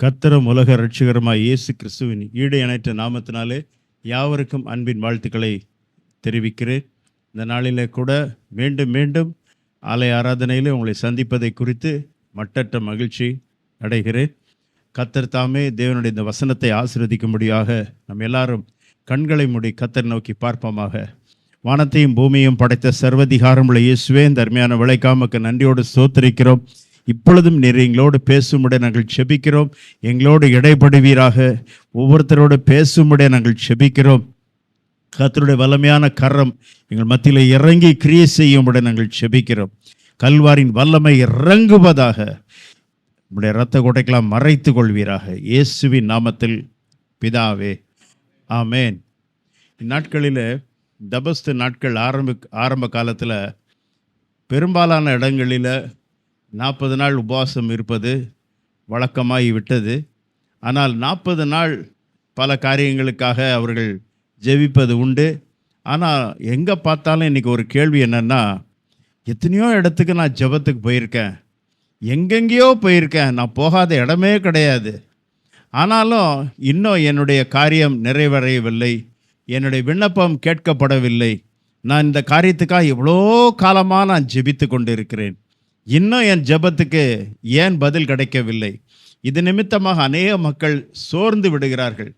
கத்தரும் உலக ரட்சிகரமாக இயேசு கிறிஸ்துவின் ஈடு இணைத்த நாமத்தினாலே யாவருக்கும் அன்பின் வாழ்த்துக்களை தெரிவிக்கிறேன். இந்த நாளிலே கூட மீண்டும் மீண்டும் ஆலய ஆராதனையில் உங்களை சந்திப்பதை குறித்து மட்டற்ற மகிழ்ச்சி அடைகிறேன். கத்தர் தாமே தேவனுடைய இந்த வசனத்தை ஆசிர்வதிக்கும்படியாக நம்ம எல்லாரும் கண்களை மூடி கத்தர் நோக்கி பார்ப்போமாக. வானத்தையும் பூமியையும் படைத்த சர்வதிகாரமுள்ள இயேசுவே இந்த அருமையான விளைக்காமக்கு நன்றியோடு சோத்தரிக்கிறோம் இப்பொழுதும் நீர் எங்களோடு பேசும்படி நாங்கள் செபிக்கிறோம். எங்களோடு இடைப்படுவீராக ஒவ்வொருத்தரோடு பேசும்படி நாங்கள் செபிக்கிறோம். கத்தருடைய வல்லமையான கரம் எங்கள் மத்தியில் இறங்கி கிரியை செய்யும்படி நாங்கள் செபிக்கிறோம். கல்வாரின் வல்லமை இறங்குவதாக உடைய இரத்த கொடைக்கெல்லாம் மறைத்து கொள்வீராக. இயேசுவின் நாமத்தில் பிதாவே ஆமேன். இந்நாட்களில் தபஸ்து நாட்கள் ஆரம்ப ஆரம்ப காலத்தில் பெரும்பாலான இடங்களில் நாற்பது நாள் உபவாசம் இருப்பது வழக்கமாகி விட்டது. ஆனால் நாற்பது நாள் பல காரியங்களுக்காக அவர்கள் ஜெபிப்பது உண்டு. ஆனால் எங்கே பார்த்தாலும் இன்றைக்கி ஒரு கேள்வி என்னென்னா எத்தனையோ இடத்துக்கு நான் ஜெபத்துக்கு போயிருக்கேன். எங்கெங்கேயோ போயிருக்கேன். நான் போகாத இடமே கிடையாது. ஆனாலும் இன்னும் என்னுடைய காரியம் நிறைவடையவில்லை. என்னுடைய விண்ணப்பம் கேட்கப்படவில்லை. நான் இந்த காரியத்துக்காக எவ்வளோ காலமாக நான் ஜெபித்து கொண்டு இருக்கிறேன் இன்னும் என் ஜெபத்துக்கு ஏன் பதில் கிடைக்கவில்லை? இது நிமித்தமாக அநேக மக்கள் சோர்ந்து விடுகிறார்கள்.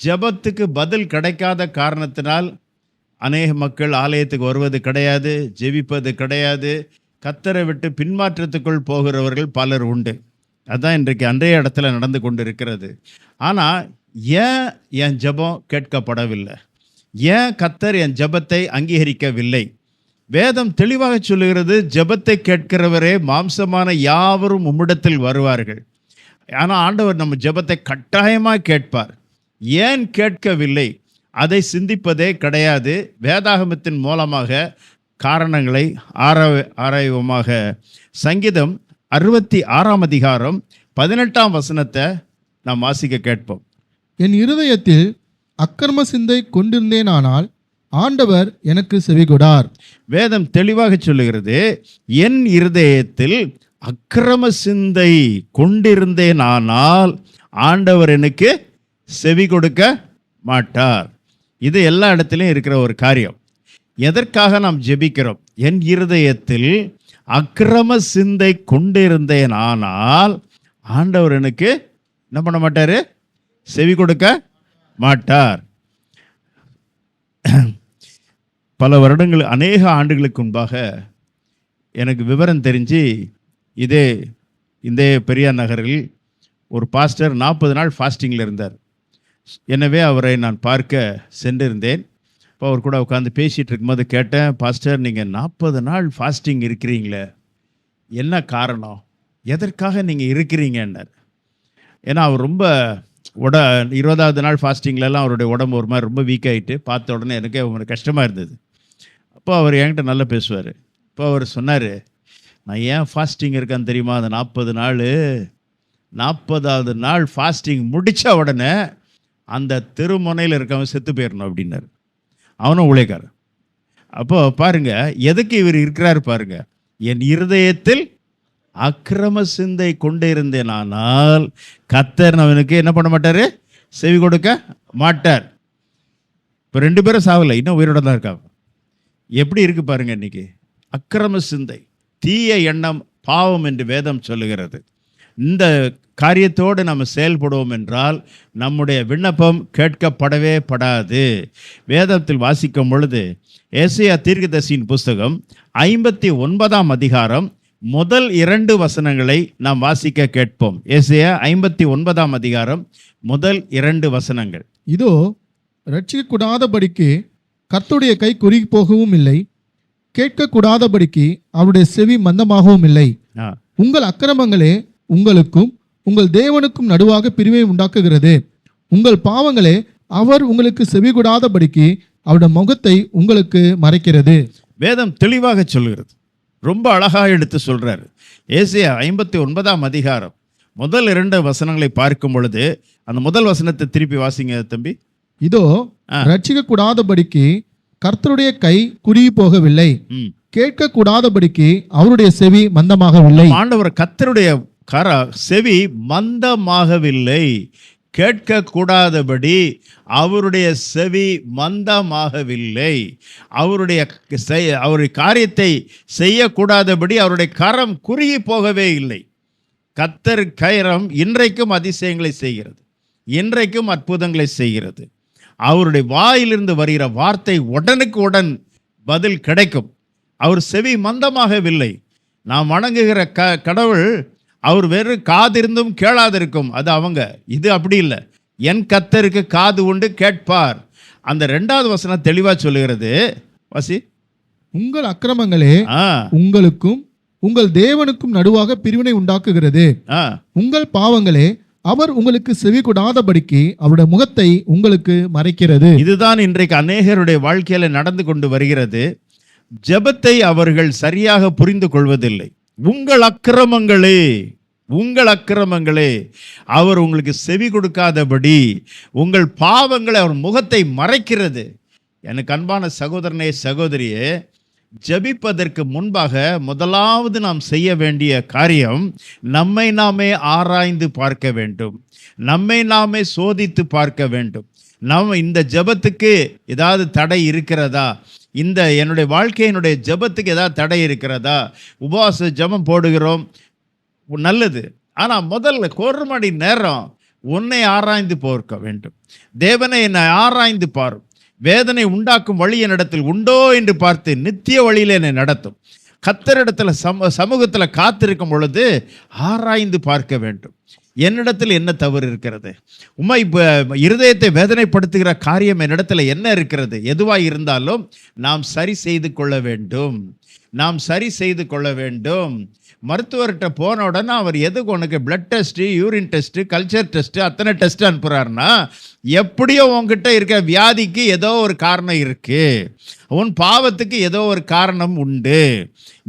ஜெபத்துக்கு பதில் கிடைக்காத காரணத்தினால் அநேக மக்கள் ஆலயத்துக்கு வருவது கிடையாது ஜெபிப்பது கிடையாது. கத்தரை விட்டு பின்மாற்றத்துக்குள் போகிறவர்கள் பலர் உண்டு. அதுதான் இன்றைக்கு அன்றைய இடத்துல நடந்து கொண்டு இருக்கிறது ஆனால் ஏன் என் ஜெபம் கேட்கப்படவில்லை? ஏன் கத்தர் என் ஜெபத்தை அங்கீகரிக்கவில்லை? வேதம் தெளிவாக சொல்லுகிறது ஜெபத்தை கேட்கிறவரே மாம்சமான யாவரும் உம்மிடத்தில் வருவார்கள். ஆனால் ஆண்டவர் நம்ம ஜெபத்தை கட்டாயமாக கேட்பார். ஏன் கேட்கவில்லை? அதை சிந்திப்பதே கிடையாது. வேதாகமத்தின் மூலமாக காரணங்களை ஆராய ஆராய்வமாக. சங்கீதம் அறுபத்தி ஆறாம் அதிகாரம் பதினெட்டாம் வசனத்தை நாம் வாசிக்க கேட்போம். என் இருதயத்தில் அக்கிரம சிந்தை கொண்டிருந்தேனானால் ஆண்டவர் எனக்கு செவிகொடார். வேதம் தெளிவாக சொல்லுகிறது என் இருதயத்தில் அக்கிரம சிந்தை கொண்டிருந்தேனானால் ஆண்டவர் எனக்கு செவி கொடுக்க மாட்டார். இது எல்லா இடத்துலையும் இருக்கிற ஒரு காரியம். எதற்காக நாம் ஜெபிக்கிறோம்? என் இருதயத்தில் அக்கிரம சிந்தை கொண்டிருந்தேனானால் ஆண்டவர் எனக்கு என்ன பண்ண மாட்டார்? செவி கொடுக்க மாட்டார். பல வருடங்கள் அநேக ஆண்டுகளுக்கு முன்பாக எனக்கு விவரம் தெரிஞ்சு இதே இந்த பெரியார் நகரில் ஒரு பாஸ்டர் நாற்பது நாள் ஃபாஸ்டிங்கில் இருந்தார். எனவே அவரை நான் பார்க்க சென்றிருந்தேன். இப்போ அவர் கூட உட்காந்து பேசிகிட்டு இருக்கும்போது கேட்டேன் பாஸ்டர் நீங்கள் நாற்பது நாள் ஃபாஸ்டிங் இருக்கிறீங்களே என்ன காரணம்? எதற்காக நீங்கள் இருக்கிறீங்கன்னார்? ஏன்னா அவர் ரொம்ப உட இருபதாவது நாள் ஃபாஸ்டிங்லலாம் அவருடைய உடம்பு ஒரு மாதிரி ரொம்ப வீக் ஆகிட்டு பார்த்த உடனே எனக்கே ஒரு கஷ்டமாக இருந்தது. அப்போ அவர் என்கிட்ட நல்லா பேசுவார். இப்போ அவர் சொன்னார் நான் ஏன் ஃபாஸ்டிங் இருக்கேன்னு தெரியுமா? அந்த நாற்பது நாள் நாற்பதாவது நாள் ஃபாஸ்டிங் முடித்த உடனே அந்த தெருமுனையில் இருக்கவன் செத்து போயிடணும் அப்படின்னாரு. அவனும் உழைக்காரன் அப்போ பாருங்கள் எதுக்கு இவர் இருக்கிறார் பாருங்க என் இருதயத்தில் அக்கிரம சிந்தை கொண்டு இருந்தேனானால் கத்தர் அவனுக்கு என்ன பண்ண மாட்டார்? செவி கொடுக்க மாட்டார். இப்போ ரெண்டு பேரும் சாவலை இன்னும் உயிரோட தான் இருக்காங்க. எப்படி இருக்கு பாருங்க இன்னைக்கு? அக்கிரம சிந்தை தீய எண்ணம் பாவம் என்று வேதம் சொல்லுகிறது. இந்த காரியத்தோடு நம்ம செயல்படுவோம் என்றால் நம்முடைய விண்ணப்பம் கேட்கப்படவே படாது. வேதத்தில் வாசிக்கும் பொழுது ஏசியா தீர்க்கதர்சியின் புஸ்தகம் ஐம்பத்தி ஒன்பதாம் அதிகாரம் முதல் இரண்டு வசனங்களை நாம் வாசிக்க கேட்போம். ஏசியா ஐம்பத்தி ஒன்பதாம் அதிகாரம் முதல் இரண்டு வசனங்கள். இதோ ரட்சிக்கக்கூடாதபடிக்கு கர்த்தருடைய கை குறுகி போகவும் இல்லை. கேட்கக்கூடாதபடிக்கு அவருடைய செவி மந்தமாகவும் இல்லை. உங்கள் அக்கிரமங்களே உங்களுக்கும் உங்கள் தேவனுக்கும் நடுவாக பிரிவை உண்டாக்குகிறது. உங்கள் பாவங்களே அவர் உங்களுக்கு செவிகொடாதபடிக்கு அவருடைய முகத்தை உங்களுக்கு மறைக்கிறது. வேதம் தெளிவாக சொல்கிறது. ரொம்ப அழகாக எடுத்து சொல்றாரு. ஏசியா ஐம்பத்தி ஒன்பதாம் அதிகாரம் முதல் இரண்டு வசனங்களை பார்க்கும் பொழுது அந்த முதல் வசனத்தை திருப்பி வாசிங்க தம்பி. இதோ. ரட்சிக்கக்கூடாதபடிக்கு கர்த்தருடைய கை குறுகி போகவில்லை. ம். கேட்கக்கூடாதபடிக்கு அவருடைய செவி மந்தமாகவில்லை. ஆண்டவர் கத்தருடைய கர செவி மந்தமாகவில்லை. கேட்கக்கூடாதபடி அவருடைய செவி மந்தமாகவில்லை. அவருடைய செய்- அவருடைய காரியத்தை செய்யக்கூடாதபடி அவருடைய கரம் குறுகி போகவே இல்லை. கத்தர் கயரம் இன்றைக்கும் அதிசயங்களை செய்கிறது. இன்றைக்கும் அற்புதங்களை செய்கிறது. அவருடைய வாயிலிருந்து வருகிற வார்த்தை உடனுக்கு உடன் பதில் கிடைக்கும். அவர் செவி மந்தமாகவில்லை. நாம் வணங்குகிற க கடவுள் அவர் வெறும் காதிருந்தும் கேளாதிருக்கும். அது அவங்க. இது அப்படி இல்லை. என் கத்தருக்கு காது உண்டு கேட்பார். அந்த ரெண்டாவது வசனம் தெளிவாக சொல்லுகிறது. வாசி. உங்கள் அக்கிரமங்களே உங்களுக்கும் உங்கள் தேவனுக்கும் நடுவாக பிரிவினை உண்டாக்குகிறது. உங்கள் பாவங்களே அவர் உங்களுக்கு செவி கொடாதபடிக்கு அவருடைய முகத்தை உங்களுக்கு மறைக்கிறது. இதுதான் இன்றைக்கு அநேகருடைய வாழ்க்கையில நடந்து கொண்டு வருகிறது. ஜெபத்தை அவர்கள் சரியாக புரிந்து கொள்வதில்லை. உங்கள் அக்கிரமங்களே உங்கள் அக்கிரமங்களே அவர் உங்களுக்கு செவி கொடுக்காதபடி உங்கள் பாவங்களை அவர் முகத்தை மறைக்கிறது. எனக்கு அன்பான சகோதரனே சகோதரியே ஜெபிப்பதற்கு முன்பாக முதலாவது நாம் செய்ய வேண்டிய காரியம் நம்மை நாமே ஆராய்ந்து பார்க்க வேண்டும். நம்மை நாமே சோதித்து பார்க்க வேண்டும். நாம் இந்த ஜெபத்துக்கு ஏதாவது தடை இருக்கிறதா? இந்த என்னுடைய வாழ்க்கையினுடைய ஜெபத்துக்கு ஏதாவது தடை இருக்கிறதா? உபவாச ஜெபம் போடுகிறோம். நல்லது. ஆனால் முதல்ல ஒரு மணி நேரம் உன்னை ஆராய்ந்து பார்க்க வேண்டும். தேவனை என்னை ஆராய்ந்து பாரும் வேதனை உண்டாக்கும் வழி என்னிடத்தில் உண்டோ என்று பார்த்து நித்திய வழியில் என்னை நடத்தும். கத்தரிடத்தில் சம சமூகத்தில் காத்திருக்கும் பொழுது ஆராய்ந்து பார்க்க வேண்டும். என்னிடத்தில் என்ன தவறு இருக்கிறது? உம்மை இப்போ இருதயத்தை வேதனைப்படுத்துகிற காரியம் என்னிடத்தில் என்ன இருக்கிறது? எதுவாக இருந்தாலும் நாம் சரி செய்து கொள்ள வேண்டும். நாம் சரி செய்து கொள்ள வேண்டும். மருத்துவர்கிட்ட போன உடனே அவர் எதுக்கு உனக்கு blood test urine test culture test அத்தனை டெஸ்ட் அனுப்புகிறாருன்னா எப்படியோ உன்கிட்ட இருக்க வியாதிக்கு ஏதோ ஒரு காரணம் இருக்கு. உன் பாவத்துக்கு ஏதோ ஒரு காரணம் உண்டு.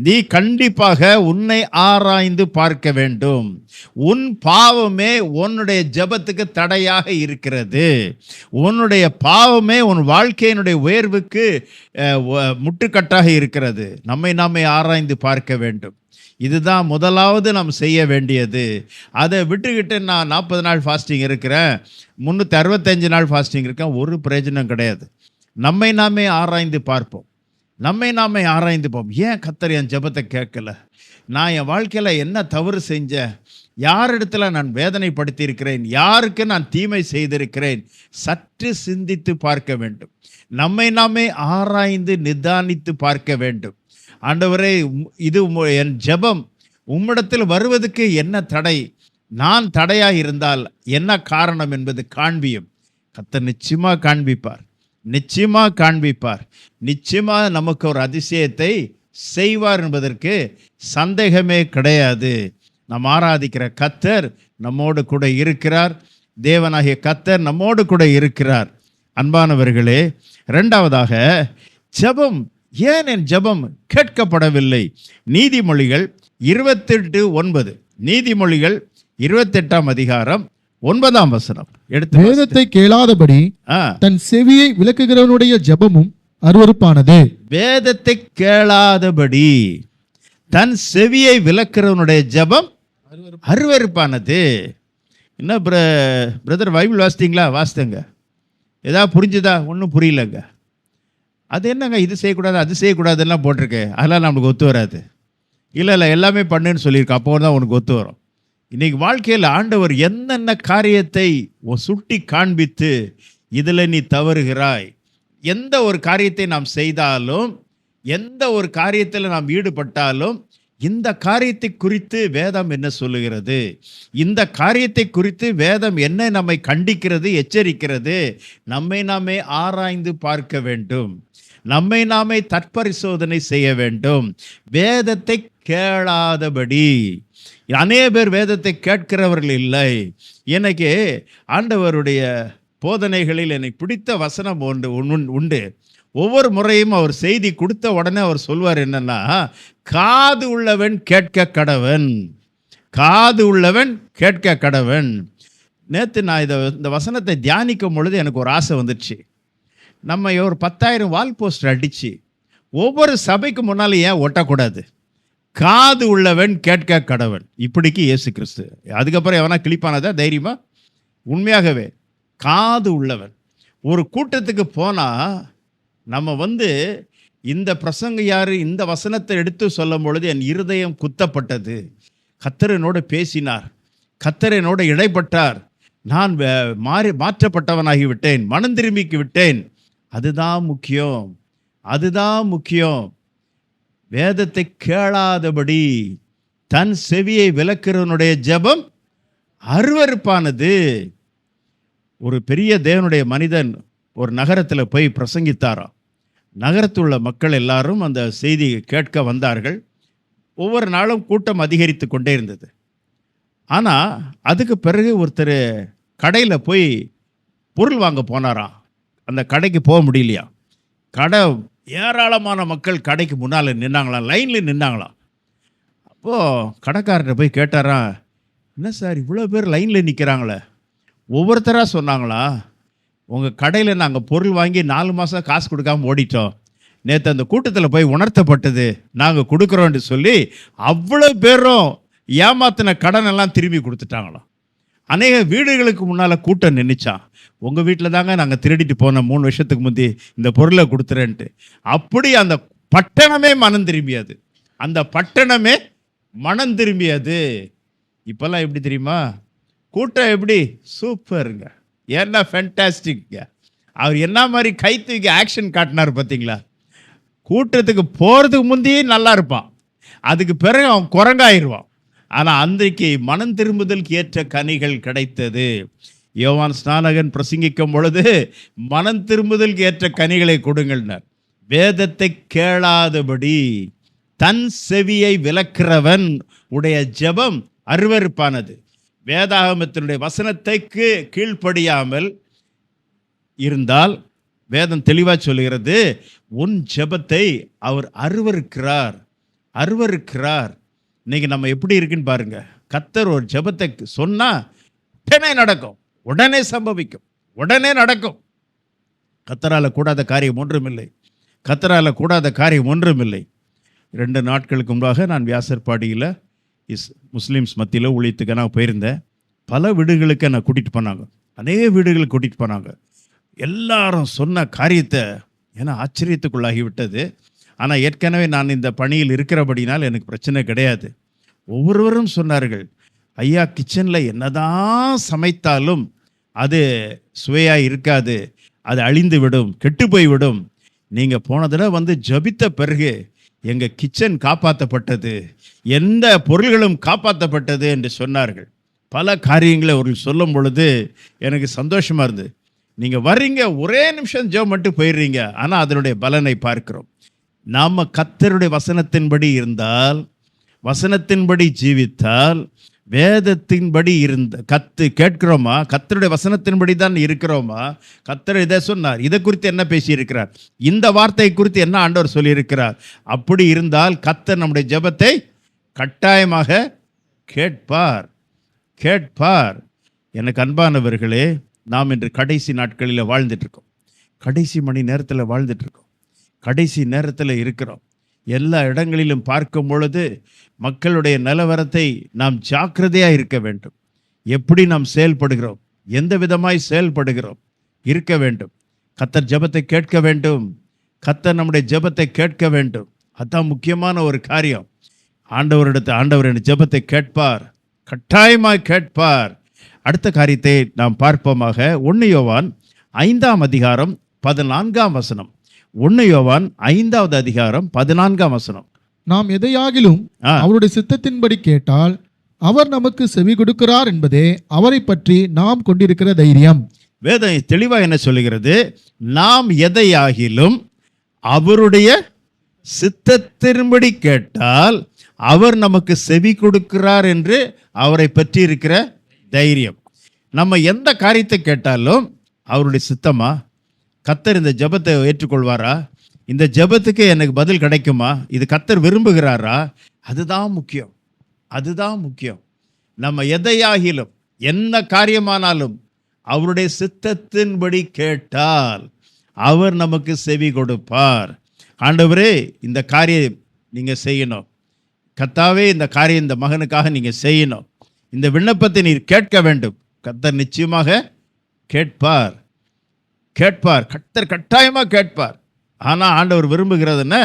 நீ கண்டிப்பாக உன்னை ஆராய்ந்து பார்க்க வேண்டும். உன் பாவமே உன்னுடைய ஜெபத்துக்கு தடையாக இருக்கிறது. உன்னுடைய பாவமே உன் வாழ்க்கையினுடைய உயர்வுக்கு முட்டுக்கட்டாக இருக்கிறது. நம்மை நாமே ஆராய்ந்து பார்க்க வேண்டும். இதுதான் முதலாவது நாம் செய்ய வேண்டியது. அதை விட்டுக்கிட்டு நான் நாற்பது நாள் ஃபாஸ்டிங் இருக்கிறேன் முந்நூற்றி அறுபத்தஞ்சு நாள் ஃபாஸ்டிங் இருக்கேன் ஒரு பிரயோஜனம் கிடையாது. நம்மை நாமே ஆராய்ந்து பார்ப்போம். நம்மை நாமே ஆராய்ந்து பார்ப்போம். ஏன் கத்தர் என் ஜெபத்தை கேட்கல? நான் என் வாழ்க்கையில் என்ன தவறு செஞ்சேன் யாரிடத்துல நான் வேதனைப்படுத்தியிருக்கிறேன்? யாருக்கு நான் தீமை செய்திருக்கிறேன்? சற்று சிந்தித்து பார்க்க வேண்டும். நம்மை நாமே ஆராய்ந்து நிதானித்து பார்க்க வேண்டும். ஆண்டவரே இது என் ஜெபம். உம்மிடத்தில் வருவதற்கு என்ன தடை? நான் தடையாக இருந்தால் என்ன காரணம் என்பது காண்பியும். கத்தர் நிச்சயமாக காண்பிப்பார். நிச்சயமாக காண்பிப்பார். நிச்சயமாக நமக்கு ஒரு அதிசயத்தை செய்வார் என்பதற்கு சந்தேகமே கிடையாது. நாம் ஆராதிக்கிற கத்தர் நம்மோடு கூட இருக்கிறார். தேவனாகிய கத்தர் நம்மோடு கூட இருக்கிறார். அன்பானவர்களே ரெண்டாவதாக ஜெபம் ஏன் என் ஜெபம் கேட்கப்படவில்லை? நீதிமொழிகள் இருபத்தெட்டு ஒன்பது. நீதிமொழிகள் இருபத்தெட்டாம் அதிகாரம் ஒன்பதாம் வசனம். எடுத்து. வேதத்தை கேளாதபடி தன் செவியை விளக்குகிறவனுடைய ஜெபமும் அருவருப்பானது. வேதத்தை கேளாதபடி தன் செவியை விளக்குறவனுடைய ஜெபம் அருவருப்பானது. என்ன பிர பிரதர் பைபிள் வாசித்தீங்களா? வாசித்தங்க. ஏதாவது புரிஞ்சுதா? ஒன்றும் புரியலங்க. அது என்னங்க இது செய்யக்கூடாது அது செய்யக்கூடாதுலாம் போட்டிருக்கு. அதெல்லாம் நம்மளுக்கு ஒத்து வராது. இல்லை இல்லை எல்லாமே பண்ணுன்னு சொல்லியிருக்கோம் அப்போ தான் உனக்கு ஒத்து வரும். இன்றைக்கி வாழ்க்கையில் ஆண்டவர் என்னென்ன காரியத்தை சுட்டி காண்பித்து இதில் நீ தவறுகிறாய் எந்த ஒரு காரியத்தை நாம் செய்தாலும் எந்த ஒரு காரியத்தில் நாம் ஈடுபட்டாலும் இந்த காரியத்தை குறித்து வேதம் என்ன சொல்லுகிறது? இந்த காரியத்தை குறித்து வேதம் என்ன நம்மை கண்டிக்கிறது எச்சரிக்கிறது? நம்மை நாமே ஆராய்ந்து பார்க்க வேண்டும். நம்மை நாமே தற்பரிசோதனை செய்ய வேண்டும். வேதத்தை கேளாதபடி. அநேக பேர் வேதத்தை கேட்கிறவர்கள் இல்லை. எனக்கு ஆண்டவருடைய போதனைகளில் எனக்கு பிடித்த வசனம் ஒன்று உண்டு- உண்டு. ஒவ்வொரு முறையும் அவர் செய்தி கொடுத்த உடனே அவர் சொல்வார் என்னன்னா காது உள்ளவன் கேட்க கடவன். காது உள்ளவன் கேட்க கடவன். நேற்று நான் இதை இந்த வசனத்தை தியானிக்கும் பொழுது எனக்கு ஒரு ஆசை வந்துடுச்சு நம்ம ஒரு பத்தாயிரம் வால் போஸ்டர் அடித்து ஒவ்வொரு சபைக்கு முன்னால் ஏன் ஒட்டக்கூடாது? காது உள்ளவன் கேட்க கடவன். இப்படிக்கு இயேசு கிறிஸ்து. அதுக்கப்புறம் எவனா கிளிப்பானதா தைரியமா? உண்மையாகவே காது உள்ளவன். ஒரு கூட்டத்துக்கு போனால் நம்ம வந்து இந்த பிரசங்க யார் இந்த வசனத்தை எடுத்து சொல்லும் பொழுது என் இருதயம் குத்தப்பட்டது. கத்தரனோடு பேசினார். கத்தரனோடு இடைப்பட்டார். நான் வே- மாறி மாற்றப்பட்டவனாகி விட்டேன் மனம் திரும்பிக்கு விட்டேன். அதுதான் முக்கியம். அதுதான் முக்கியம். வேதத்தை கேளாதபடி தன் செவியை விலக்கிறவனுடைய ஜெபம் அருவருப்பானது. ஒரு பெரிய தேவனுடைய மனிதன் ஒரு நகரத்தில் போய் பிரசங்கித்தாராம். நகரத்தில் உள்ள மக்கள் எல்லாரும் அந்த செய்தியை கேட்க வந்தார்கள். ஒவ்வொரு நாளும் கூட்டம் அதிகரித்து கொண்டே இருந்தது. ஆனால் அதுக்கு பிறகு ஒருத்தர் கடையில் போய் பொருள் வாங்க போனாராம். அந்த கடைக்கு போக முடியலையா? கடை ஏராளமான மக்கள் கடைக்கு முன்னால் நின்னாங்களாம் லைனில் நின்னாங்களாம். அப்போது கடைக்காரர்கிட்ட போய் கேட்டாரா என்ன சார் இவ்வளோ பேர் லைனில் நிற்கிறாங்களே ஒவ்வொருத்தராக சொன்னாங்களா உங்கள் கடையில் நாங்கள் பொருள் வாங்கி நாலு மாதம் காசு கொடுக்காம ஓடிட்டோம். நேற்று அந்த கூட்டத்தில் போய் உணர்த்தப்பட்டது. நாங்கள் கொடுக்குறோன்ட்டு சொல்லி அவ்வளோ பேரும் ஏமாத்தின கடனெல்லாம் திரும்பி கொடுத்துட்டாங்களாம். அநேக வீடுகளுக்கு முன்னால் கூட்டம் நின்றுச்சான் உங்கள் வீட்டில் தாங்க நாங்கள் திருடிட்டு போனோம் மூணு வருஷத்துக்கு முந்தி இந்த பொருளை கொடுத்துறேன்ட்டு. அப்படி அந்த பட்டணமே மனம் திரும்பியது. அந்த பட்டணமே மனம் திரும்பியது. இப்போல்லாம் எப்படி தெரியுமா? கூட்டம் எப்படி? சூப்பருங்க. என்ன ஃபென்டாஸ்டிக்ங்க அவர் என்ன மாதிரி கை தூக்கி ஆக்ஷன் காட்டினார் பார்த்தீங்களா கூட்டத்துக்கு போகிறதுக்கு முந்தையே நல்லா இருப்பான். அதுக்கு பிறகு அவன் குரங்காயிருவான். ஆனால் அன்றைக்கு மனம் திரும்புதலுக்கு ஏற்ற கனிகள் கிடைத்தது. யோவான் ஸ்நானகன் பிரசங்கிக்கும் பொழுது மனம் திரும்புதலுக்கு ஏற்ற கனிகளை கொடுங்கள்னர். வேதத்தை கேளாதபடி தன் செவியை விலக்கிறவன் உடைய ஜெபம் அருவருப்பானது. வேதாகமத்தினுடைய வசனத்தைக்கு கீழ்ப்படியாமல் இருந்தால் வேதம் தெளிவாக சொல்லுகிறது உன் ஜெபத்தை அவர் அருவருக்கிறார் அருவருக்கிறார் இன்னைக்கு நம்ம எப்படி இருக்குன்னு பாருங்க. கத்தர் ஒரு ஜபத்தை சொன்னால் உடனே நடக்கும். உடனே சம்பவிக்கும். உடனே நடக்கும். கத்தரால கூடாத காரியம் ஒன்றுமில்லை கத்தரால் கூடாத காரியம் ஒன்றுமில்லை ரெண்டு நாட்களுக்கு முன்பாக நான் வியாசர்பாடியில் இஸ் முஸ்லீம்ஸ் மத்தியில் ஊழியத்துக்கு நான் போயிருந்தேன். பல வீடுகளுக்கு என்னை கூட்டிகிட்டு போனாங்க. அநேக வீடுகளுக்கு கூட்டிகிட்டு போனாங்க. எல்லாரும் சொன்ன காரியத்தை ஏன்னா ஆச்சரியத்துக்குள்ளாகி விட்டது ஆனால் ஏற்கனவே நான் இந்த பணியில் இருக்கிறபடினால் எனக்கு பிரச்சனை கிடையாது. ஒவ்வொருவரும் சொன்னார்கள் ஐயா கிச்சனில் என்னதான் சமைத்தாலும் அது சுவையாக இருக்காது. அது அழிந்து விடும் கெட்டு போய் விடும் நீங்கள் போன தடவை வந்து ஜபித்த பிறகு எங்கள் கிச்சன் காப்பாற்றப்பட்டது எந்த பொருள்களும் காப்பாற்றப்பட்டது என்று சொன்னார்கள். பல காரியங்களை அவர்கள் சொல்லும் பொழுது எனக்கு சந்தோஷமாக இருந்தது. நீங்கள் வர்றீங்க ஒரே நிமிஷம் ஜெபம் மட்டும் போயிடுறீங்க. ஆனால் அதனுடைய பலனை பார்க்கிறோம். நாம் கத்தருடைய வசனத்தின்படி இருந்தால் வசனத்தின்படி ஜீவித்தால் வேதத்தின்படி இருந்த கத்து கேட்கிறோமா? கத்தருடைய வசனத்தின்படி தான் இருக்கிறோமா? கத்தர் இதை சொன்னார். இதை குறித்து என்ன பேசியிருக்கிறார்? இந்த வார்த்தை குறித்து என்ன ஆண்டவர் சொல்லியிருக்கிறார்? அப்படி இருந்தால் கத்தர் நம்முடைய ஜெபத்தை கட்டாயமாக கேட்பார். கேட்பார். எனக்கு அன்பானவர்களே நாம் இன்று கடைசி நாட்களில் வாழ்ந்துட்டுருக்கோம் கடைசி மணி நேரத்தில் வாழ்ந்துட்டுருக்கோம் கடைசி நேரத்தில் இருக்கிறோம். எல்லா இடங்களிலும் பார்க்கும் பொழுது மக்களுடைய நிலவரத்தை நாம் ஜாக்கிரதையாக இருக்க வேண்டும். எப்படி நாம் செயல்படுகிறோம்? எந்த விதமாய் செயல்படுகிறோம்? இருக்க வேண்டும். கத்தர் ஜெபத்தை கேட்க வேண்டும். கத்தர் நம்முடைய ஜெபத்தை கேட்க வேண்டும். அதுதான் முக்கியமான ஒரு காரியம். ஆண்டவரிடத்தை ஆண்டவரின் ஜெபத்தை கேட்பார். கட்டாயமாக கேட்பார். அடுத்த காரியத்தை நாம் பார்ப்போமாக. ஒன்று யோவான் ஐந்தாம் அதிகாரம் பதினான்காம் வசனம். ஒன்று யோவான் ஐந்தாவது அதிகாரம் பதினான்காம் வசனம். நாம் எதையாகிலும். அவருடைய சித்தத்தின்படி கேட்டால் அவர் நமக்கு செவி கொடுக்கிறார் என்பதே அவரை பற்றி நாம் கொண்டிருக்கிற தைரியம். வேதம் தெளிவாக என்ன சொல்லுகிறது? நாம் எதையாகிலும் அவருடைய சித்தத்தின்படி கேட்டால் அவர் நமக்கு செவி கொடுக்கிறார் என்று அவரை பற்றி இருக்கிற தைரியம். நம்ம எந்த காரியத்தை கேட்டாலும் அவருடைய சித்தமா? கத்தர் இந்த ஜெபத்தை ஏற்றுக்கொள்வாரா? இந்த ஜெபத்துக்கு எனக்கு பதில் கிடைக்குமா? இது கத்தர் விரும்புகிறாரா? அதுதான் முக்கியம். அதுதான் முக்கியம். நம்ம எதையாகிலும் என்ன காரியமானாலும் அவருடைய சித்தத்தின்படி கேட்டால் அவர் நமக்கு செவி கொடுப்பார். ஆண்டவரே இந்த காரியம் நீங்கள் செய்யணும். கத்தாவே இந்த காரியம் இந்த மகனுக்காக நீங்கள் செய்யணும். இந்த விண்ணப்பத்தை நீர் கேட்க வேண்டும். கத்தர் நிச்சயமாக கேட்பார். கேட்பார். கட்டர் கட்டாயமாக கேட்பார். ஆனால் ஆண்டவர் விரும்புகிறதுன்னா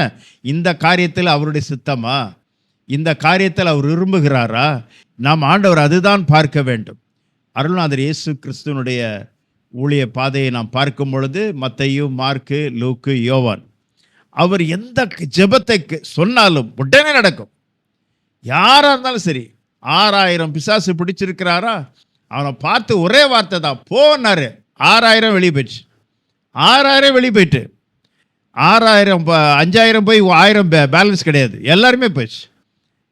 இந்த காரியத்தில் அவருடைய சித்தமா? இந்த காரியத்தில் அவர் விரும்புகிறாரா? நாம் ஆண்டவர் அதுதான் பார்க்க வேண்டும். அருள்நாதர் இயேசு கிறிஸ்துவனுடைய ஊழிய பாதையை நாம் பார்க்கும் பொழுது மத்தையு மார்க்கு லூக்கு யோவான் அவர் எந்த ஜெபத்தை சொன்னாலும் உடனே நடக்கும். யாராக இருந்தாலும் சரி ஆறாயிரம் பிசாசு பிடிச்சிருக்கிறாரா? அவனை பார்த்து ஒரே வார்த்தை தான் போனாரு ஆறாயிரம் வெளியே போயிடுச்சு. ஆறாயிரம் வெளியே போயிட்டு. ஆறாயிரம் ப- அஞ்சாயிரம் போய் ஆயிரம் பே- பேலன்ஸ் கிடையாது. எல்லாருமே போயிடுச்சு.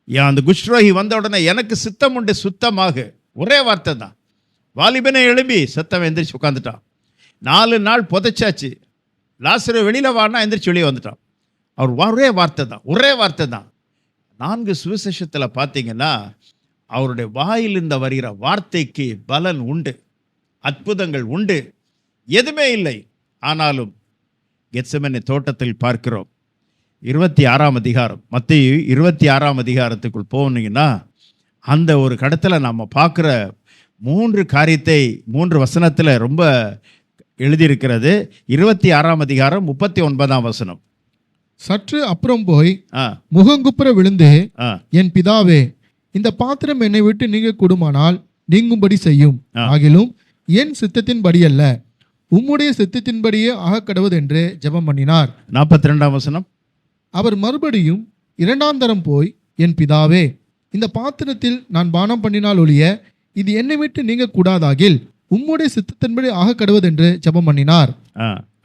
ஏன் அந்த குஷ்ரோகி வந்த உடனே எனக்கு சித்தம் உண்டு சுத்தமாக. ஒரே வார்த்தை தான். வாலிபனை எழும்பி சத்தம் எந்திரிச்சு உட்காந்துட்டான் நாலு நாள் புதைச்சாச்சு. லாஸ்டர் வெளியில் வானா எந்திரிச்சு வெளியே வந்துட்டான். அவர் ஒரே வார்த்தை தான் ஒரே வார்த்தை தான். நான்கு சுவிசேஷத்தில் பார்த்தீங்கன்னா அவருடைய வாயிலிருந்து வருகிற வார்த்தைக்கு பலன் உண்டு. அற்புதங்கள் உண்டு. எதுவுமே இல்லை. ஆனாலும் கெத்செமனே தோட்டத்தில் பார்க்கிறோம். இருபத்தி ஆறாம் அதிகாரம். மத்திய இருபத்தி ஆறாம் அதிகாரத்துக்குள் போனீங்கன்னா அந்த ஒரு கடத்தில் நம்ம பார்க்குற மூன்று காரியத்தை மூன்று வசனத்தில் ரொம்ப எழுதியிருக்கிறது. இருபத்தி ஆறாம் அதிகாரம் முப்பத்தி ஒன்பதாம் வசனம். சற்று அப்புறம் போய் ஆ. முகங்குப்புற விழுந்து ஆ. என் பிதாவே இந்த பாத்திரம் என்னை விட்டு நீங்க கூடுமானால் நீங்கும்படி செய்யும். ஆகிலும் என் சித்தத்தின்படி அல்ல உம்முடைய சித்தத்தின்படியே ஆகக்கடவது என்று ஜெபம் பண்ணினார். நாற்பத்தி ரெண்டாம் வசனம். அவர் மறுபடியும் இரண்டாம் தரம் போய் என் பிதாவே இந்த பாத்திரத்தில் நான் பானம் பண்ணினால் ஒழிய இது என்னை விட்டு நீங்க கூடாதாகில் உம்முடைய சித்தத்தின்படி ஆகக்கடவது என்று ஜெபம் பண்ணினார்.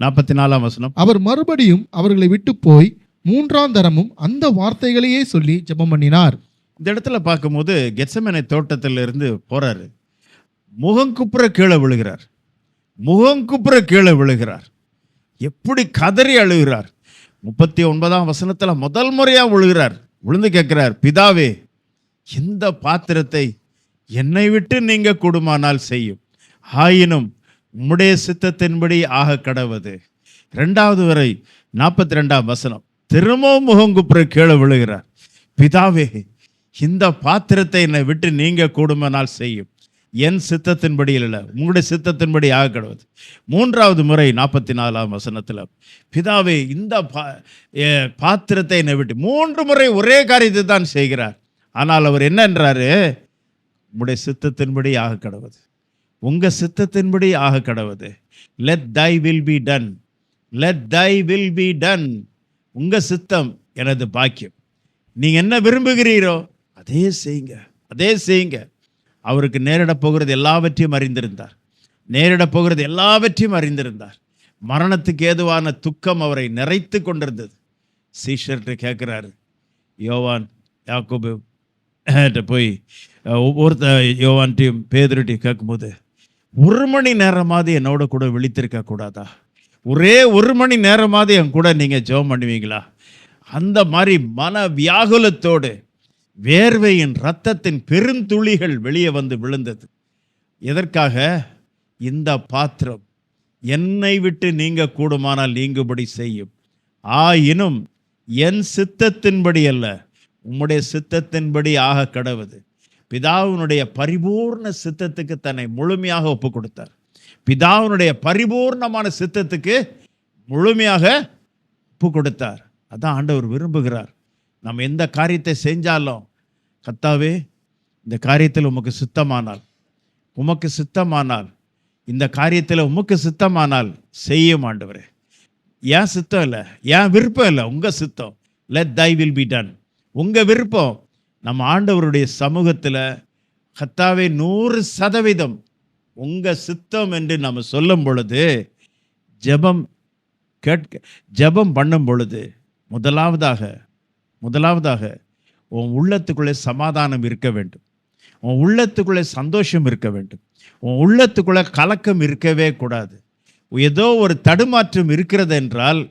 நாற்பத்தி நாலாம் வசனம். அவர் மறுபடியும் அவர்களை விட்டு போய் மூன்றாம் தரமும் அந்த வார்த்தைகளையே சொல்லி ஜெபம் பண்ணினார். இந்த இடத்துல பார்க்கும்போது கெத்சமனை தோட்டத்தில் இருந்து போறாரு முகங்குப்புற கீழே விழுகிறார். முகங்குப்புற கீழே விழுகிறார். எப்படி கதறி அழுகிறார்? முப்பத்தி ஒன்பதாம் வசனத்தில் முதல் முறையாக விழுகிறார். விழுந்து கேட்குறார் பிதாவே இந்த பாத்திரத்தை என்னை விட்டு நீங்கள் கூடுமானால் செய்யும். ஆயினும் உம்முடைய சித்தத்தின்படி ஆக கடவுது. ரெண்டாவது வரை நாற்பத்தி ரெண்டாம் வசனம். திரும்பவும் முகங்குப்புற கீழே விழுகிறார். பிதாவே இந்த பாத்திரத்தை என்னை விட்டு நீங்கள் கூடுமானால் செய்யும். என் சித்தத்தின்படி இல்லை உங்களுடைய சித்தத்தின்படி ஆக கடவுது மூன்றாவது முறை நாற்பத்தி நாலாம் வசனத்தில் பிதாவே இந்த பா பாத்திரத்தை என்னை விட்டு மூன்று முறை ஒரே காரியத்தை தான் செய்கிறார். ஆனால் அவர் என்னன்றாரு உங்களுடைய சித்தத்தின்படி ஆக கடவுது உங்கள் சித்தத்தின்படி ஆக கடவுது let thy will be done let thy will be done உங்கள் சித்தம் எனது பாக்கியம். நீங்கள் என்ன விரும்புகிறீரோ அதே செய்யுங்க. அதே செய்யுங்க. அவருக்கு நேரிட போகிறது எல்லாவற்றையும் அறிந்திருந்தார். நேரிட போகிறது எல்லாவற்றையும் அறிந்திருந்தார். மரணத்துக்கு ஏதுவான துக்கம் அவரை நிறைத்து கொண்டிருந்தது. சீஷர்கிட்ட கேட்குறாரு யோவான் யாக்கோபு போய் ஒவ்வொருத்த யோவான்ட்டையும் பேதர்கிட்டையும் கேட்கும்போது ஒரு மணி நேரமாவது என்னோட கூட விழித்திருக்க கூடாதா? ஒரே ஒரு மணி நேரமாவது என் கூட நீங்கள் ஜெபம் பண்ணுவீங்களா? அந்த மாதிரி மன வியாகுலத்தோடு வேர்வையின் இரத்தத்தின் பெருந்துளிகள் வெளியே வந்து விழுந்தது. எதற்காக? இந்த பாத்திரம். என்னை விட்டு நீங்க கூடுமானால் நீங்கும்படி செய்யும். ஆயினும் என் சித்தத்தின்படி அல்ல. உம்முடைய சித்தத்தின்படி ஆக கடவுது. பிதாவினுடைய பரிபூர்ண சித்தத்துக்கு தன்னை முழுமையாக ஒப்பு கொடுத்தார். பிதாவினுடைய பரிபூர்ணமான சித்தத்துக்கு முழுமையாக ஒப்பு கொடுத்தார். அதான் ஆண்டவர் விரும்புகிறார். நம்ம எந்த காரியத்தை செஞ்சாலும் கத்தாவே இந்த காரியத்தில் உமக்கு சித்தமானால் உமக்கு சித்தமானால் இந்த காரியத்தில் உமக்கு சித்தமானால் செய்யும் ஆண்டவரே. ஏன் சித்தம் இல்லை? ஏன் விருப்பம் இல்லை? உங்கள் சித்தம். Let thy will be done உங்கள் விருப்பம் நம்ம ஆண்டவருடைய சமூகத்தில் கத்தாவே நூறு சதவீதம் உங்கள் சித்தம் என்று நம்ம சொல்லும் பொழுது ஜெபம் கேட்க ஜெபம் பண்ணும் பொழுது முதலாவதாக முதலாவதாக உன் உள்ளத்துக்குள்ளே சமாதானம் இருக்க வேண்டும். உன் உள்ளத்துக்குள்ளே சந்தோஷம் இருக்க வேண்டும். உன் உள்ளத்துக்குள்ளே கலக்கம் இருக்கவே கூடாது. ஏதோ ஒரு தடுமாற்றம் இருக்கிறது என்றால்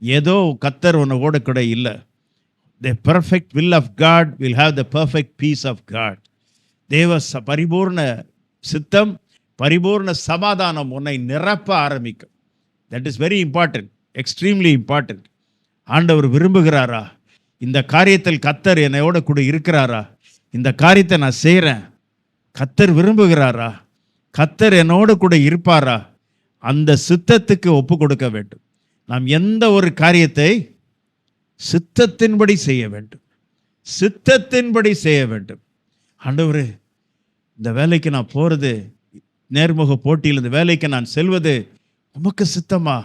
ஏதோ கத்தர் உன்னோட கூட இல்லை. The perfect will of God will have the perfect peace of God தேவ ச பரிபூர்ண சித்தம் பரிபூர்ண சமாதானம் உன்னை நிரப்ப ஆரம்பிக்கும். That is very important extremely important ஆண்டவர் விரும்புகிறாரா? இந்த காரியத்தில் கத்தர் என்னையோட கூட இருக்கிறாரா? இந்த காரியத்தை நான் செய்கிறேன் கத்தர் விரும்புகிறாரா? கத்தர் என்னோடு கூட இருப்பாரா? அந்த சித்தத்துக்கு ஒப்பு கொடுக்க வேண்டும். நாம் எந்த ஒரு காரியத்தை சித்தத்தின்படி செய்ய வேண்டும். சித்தத்தின்படி செய்ய வேண்டும். ஆண்டவர் இந்த வேலைக்கு நான் போகிறது நேர்முக போட்டியில் இந்த வேலைக்கு நான் செல்வது உமக்கு சித்தமா?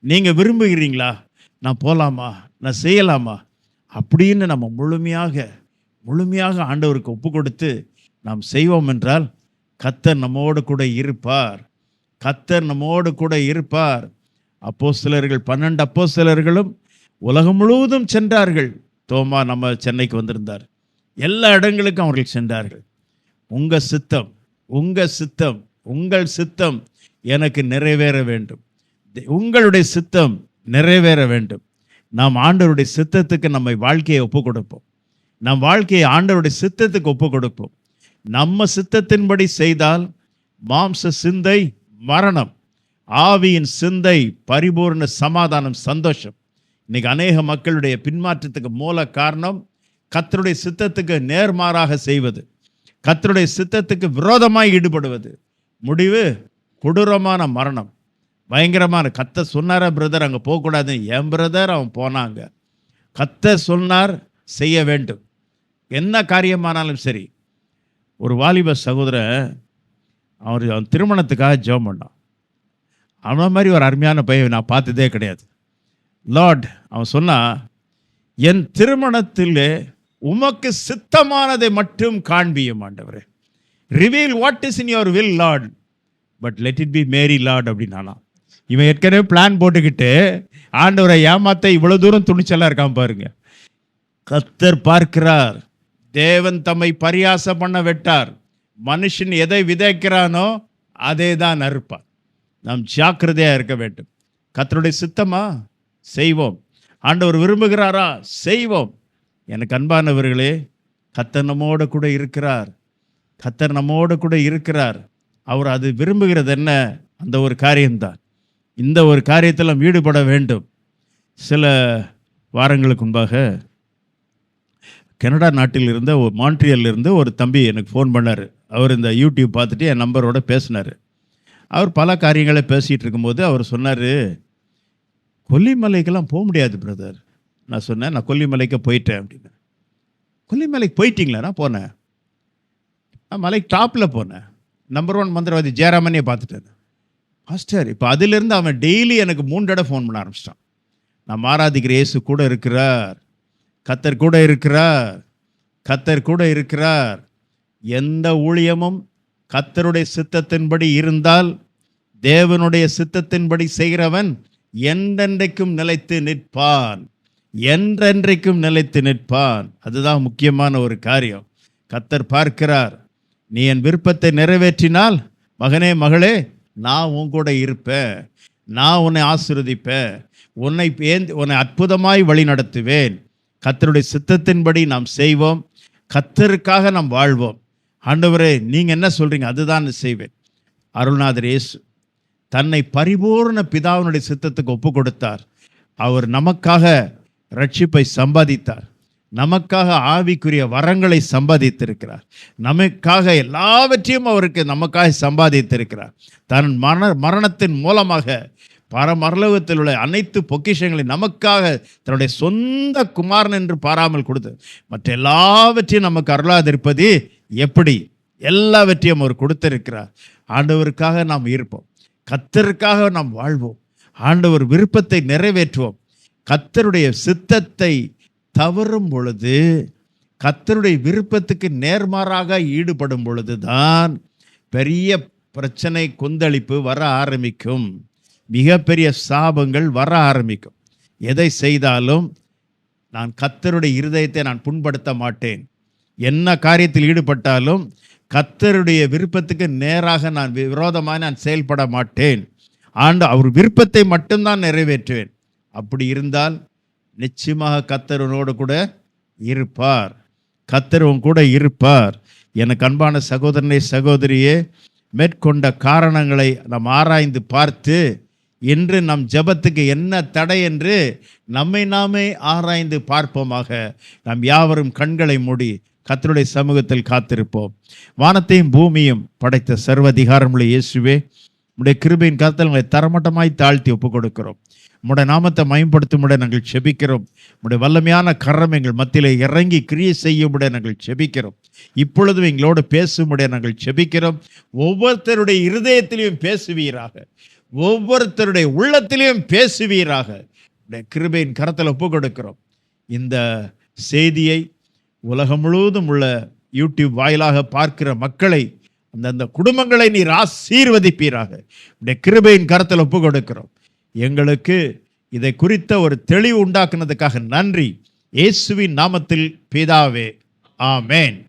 நீங்கள் விரும்புகிறீங்களா? நான் போகலாமா நான் செய்யலாமா? அப்படின்னு நம்ம முழுமையாக முழுமையாக ஆண்டவருக்கு ஒப்பு கொடுத்து நாம் செய்வோம் என்றால் கத்தர் நம்மோடு கூட இருப்பார். கத்தர் நம்மோடு கூட இருப்பார். அப்போ சிலர்கள் பன்னெண்டு அப்போ சிலர்களும் உலகம் முழுவதும் சென்றார்கள். தோமா நம்ம சென்னைக்கு வந்திருந்தார். எல்லா இடங்களுக்கும் அவர்கள் சென்றார்கள். உங்கள் சித்தம் உங்கள் சித்தம் உங்கள் சித்தம் எனக்கு நிறைவேற வேண்டும். உங்களுடைய சித்தம் நிறைவேற வேண்டும். நாம் ஆண்டவருடைய சித்தத்துக்கு நம்மை வாழ்க்கையை ஒப்பு கொடுப்போம் நம் வாழ்க்கையை ஆண்டவருடைய சித்தத்துக்கு ஒப்பு கொடுப்போம் நம்ம சித்தத்தின்படி செய்தால் மாம்ச சிந்தை மரணம் ஆவியின் சிந்தை பரிபூர்ண சமாதானம் சந்தோஷம். இன்னைக்கு அநேக மக்களுடைய பின்மாற்றத்துக்கு மூல காரணம் கத்தருடைய சித்தத்துக்கு நேர்மாறாக செய்வது. கத்தருடைய சித்தத்துக்கு விரோதமாய் ஈடுபடுவது. முடிவு கொடூரமான மரணம். பயங்கரமான கத்த சொன்னாரா பிரதர் அங்கே போகக்கூடாது என் பிரதர் அவன் போனாங்க. கத்த சொன்னார் செய்ய வேண்டும். என்ன காரியமானாலும் சரி ஒரு வாலிப சகோதரர் அவர் அவன் திருமணத்துக்காக ஜெபம் பண்ணான். அவன மாதிரி ஒரு அருமையான பையன் நான் பார்த்ததே கிடையாது. லார்ட் அவன் சொன்னான் என் திருமணத்தில் உமக்கு சித்தமானதை மட்டும் காண்பியும் ஆண்டவரே. Reveal what is in your will Lord but let it be Mary Lord அப்படின்னாலாம் இவன் ஏற்கனவே பிளான் போட்டுக்கிட்டு ஆண்டவரை ஏமாத்த இவ்வளோ தூரம் துணிச்சலாக இருக்கான் பாருங்க. கத்தர் பார்க்கிறார். தேவன் தம்மை பரியாசம் பண்ண விட்டார். மனுஷன் எதை விதைக்கிறானோ அதே தான் அறுப்பான் நாம் ஜாக்கிரதையாக இருக்க வேண்டும். கத்தருடைய சித்தமா? செய்வோம். ஆண்டவர் விரும்புகிறாரா? செய்வோம். எனக்கு அன்பானவர்களே கத்தர் நம்மோடு கூட இருக்கிறார். கத்தர் நம்மோடு கூட இருக்கிறார். அவர் அது விரும்புகிறது என்ன? அந்த ஒரு காரியம்தான். இந்த ஒரு காரியத்தில் நாம் ஈடுபட வேண்டும். சில வாரங்களுக்கு முன்பாக கனடா நாட்டில் இருந்த ஒரு மான்ட்ரியல்லிருந்து ஒரு தம்பி எனக்கு ஃபோன் பண்ணார். அவர் இந்த யூடியூப் பார்த்துட்டு என் நம்பரோட பேசினார். அவர் பல காரியங்களை பேசிகிட்டு இருக்கும்போது அவர் சொன்னார் கொல்லிமலைக்கெல்லாம் போக முடியாது பிரதர் நான் சொன்னேன் நான் கொல்லிமலைக்கு போயிட்டேன் அப்படின்னு கொல்லிமலைக்கு போயிட்டீங்களா? நான் போனேன். நான் மலைக்கு டாப்பில் போனேன். நம்பர் ஒன் மந்திரவாதி ஜெயராமனே பார்த்துட்டேன். பாஸ்டர் இப்போ அதிலிருந்து அவன் டெய்லி எனக்கு மூணு தடவை ஃபோன் பண்ண ஆரம்பிச்சிட்டான். நான் ஆராதிக்கிற இயேசு கூட இருக்கிறார். கத்தர் கூட இருக்கிறார். கத்தர் கூட இருக்கிறார். எந்த ஊழியமும் கத்தருடைய சித்தத்தின்படி இருந்தால் தேவனுடைய சித்தத்தின்படி செய்கிறவன் என்றென்றைக்கும் நிலைத்து நிற்பான். என்றென்றைக்கும் நிலைத்து நிற்பான். அதுதான் முக்கியமான ஒரு காரியம். கத்தர் பார்க்கிறார். நீ என் விருப்பத்தை நிறைவேற்றினால் மகனே மகளே நான் உன் கூட இருப்பேன். நான் உன்னை ஆசீர்வதிப்பேன். உன்னை ஏந்தி உன்னை அற்புதமாய் வழி நடத்துவேன் கத்தருடைய சித்தத்தின்படி நாம் செய்வோம். கத்தருக்காக நாம் வாழ்வோம். ஆண்டவரே நீங்கள் என்ன சொல்கிறீங்க அதுதான் நான் செய்வேன். அருள்நாதர் இயேசு தன்னை பரிபூர்ண பிதாவினுடைய சித்தத்துக்கு ஒப்பு கொடுத்தார் அவர் நமக்காக ரட்சிப்பை சம்பாதித்தார். நமக்காக ஆவிக்குரிய வரங்களை சம்பாதித்திருக்கிறார். நமக்காக எல்லாவற்றையும் அவருக்கு நமக்காக சம்பாதித்திருக்கிறார். தன் மரண மரணத்தின் மூலமாக பரமரலோகத்தில் உள்ள அனைத்து பொக்கிஷங்களை நமக்காக தன்னுடைய சொந்த குமாரன் என்று பாராமல் கொடுத்து மற்ற எல்லாவற்றையும் நமக்கு அருளாதிருப்பது எப்படி? எல்லாவற்றையும் அவர் கொடுத்திருக்கிறார். ஆண்டவருக்காக நாம் இருப்போம். கத்தருக்காக நாம் வாழ்வோம். ஆண்டவர் விருப்பத்தை நிறைவேற்றுவோம். கத்தருடைய சித்தத்தை தவறும் பொழுது கத்தருடைய விருப்பத்துக்கு நேர்மாறாக ஈடுபடும் பொழுது தான் பெரிய பிரச்சனை கொந்தளிப்பு வர ஆரம்பிக்கும். மிகப்பெரிய சாபங்கள் வர ஆரம்பிக்கும். எதை செய்தாலும் நான் கத்தருடைய இருதயத்தை நான் புண்படுத்த மாட்டேன். என்ன காரியத்தில் ஈடுபட்டாலும் கத்தருடைய விருப்பத்துக்கு நேராக நான் விரோதமாக நான் செயல்பட மாட்டேன். ஆண்டு அவர் விருப்பத்தை மட்டும்தான் நிறைவேற்றுவேன். அப்படி இருந்தால் நிச்சயமாக கத்தர் உன்னோடு கூட இருப்பார். கத்தர் உன் கூட இருப்பார். எனக்கு அன்பான சகோதரனே சகோதரியே மேற்கொண்ட காரணங்களை நாம் ஆராய்ந்து பார்த்து என்று நம் ஜெபத்துக்கு என்ன தடை என்று நம்மை நாமே ஆராய்ந்து பார்ப்போமாக. நாம் யாவரும் கண்களை மூடி கத்தருடைய சமூகத்தில் காத்திருப்போம். வானத்தையும் பூமியும் படைத்த சர்வதிகாரமுள்ள இயேசுவே உடைய கிருபையின் கருத்தில் உங்களை தரமட்டமாய் தாழ்த்தி ஒப்புக் கொடுக்கிறோம் உம்முடைய நாமத்தை மயம்படுத்தும்பட நாங்கள் செபிக்கிறோம். உம்முடைய வல்லமையான கரம் எங்கள் மத்தியில் இறங்கி கிரியை செய்யும்பட நாங்கள் செபிக்கிறோம். இப்பொழுதும் எங்களோடு பேசும்பட நாங்கள் செபிக்கிறோம். ஒவ்வொருத்தருடைய இருதயத்திலையும் பேசுவீராக. ஒவ்வொருத்தருடைய உள்ளத்திலையும் பேசுவீராக. கிருபையின் கரத்தில் ஒப்பு கொடுக்கிறோம். இந்த செய்தியை உலகம் முழுவதும் உள்ள யூடியூப் வாயிலாக பார்க்கிற மக்களை அந்தந்த குடும்பங்களை நீர் ஆசீர்வதிப்பீராக. உடைய கிருபையின் கரத்தில் ஒப்பு கொடுக்கிறோம். எங்களுக்கு இதை குறித்த ஒரு தெளிவு உண்டாக்குனதுக்காக நன்றி. இயேசுவின் நாமத்தில் பிதாவே. ஆமேன்.